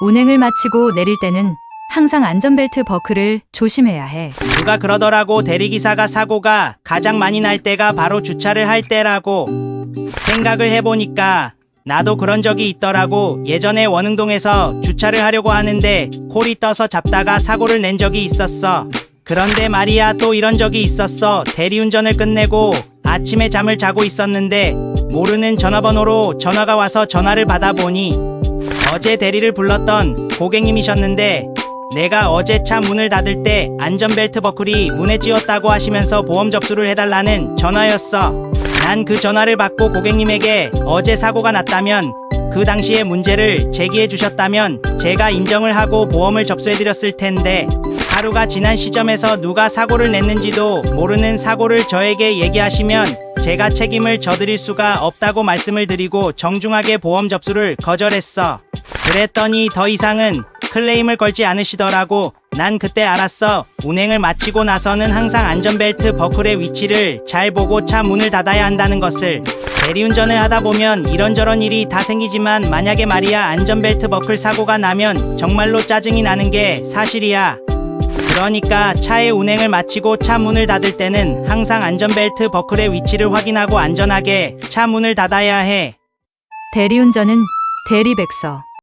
운행을 마치고 내릴 때는 항상 안전벨트 버클을 조심해야 해. 누가 그러더라고 대리기사가 사고가. 가장 많이 날 때가 바로 주차를 할 때라고. 생각을 해보니까 나도 그런 적이 있더라고. 예전에 원흥동에서 주차를 하려고 하는데 콜이 떠서 잡다가 사고를 낸 적이 있었어. 그런데 말이야 또 이런 적이 있었어. 대리운전을 끝내고 아침에 잠을 자고 있었는데 모르는 전화번호로 전화가 와서 전화를 받아보니 어제 대리를 불렀던 고객님이셨는데 내가 어제 차 문을 닫을 때 안전벨트 버클이 문에 찧었다고 하시면서 보험 접수를 해달라는 전화였어. 난 그 전화를 받고 고객님에게 어제 사고가 났다면 그 당시의 문제를 제기해 주셨다면 제가 인정을 하고 보험을 접수해 드렸을 텐데 하루가 지난 시점에서 누가 사고를 냈는지도 모르는 사고를 저에게 얘기하시면 제가 책임을 져드릴 수가 없다고 말씀을 드리고 정중하게 보험 접수를 거절했어. 그랬더니 더 이상은 클레임을 걸지 않으시더라고. 난 그때 알았어. 운행을 마치고 나서는 항상 안전벨트 버클의 위치를 잘 보고 차 문을 닫아야 한다는 것을. 대리운전을 하다 보면 이런저런 일이 다 생기지만 만약에 말이야 안전벨트 버클 사고가 나면 정말로 짜증이 나는 게 사실이야. 그러니까 차의 운행을 마치고 차 문을 닫을 때는 항상 안전벨트 버클의 위치를 확인하고 안전하게 차 문을 닫아야 해. 대리운전은 대리백서.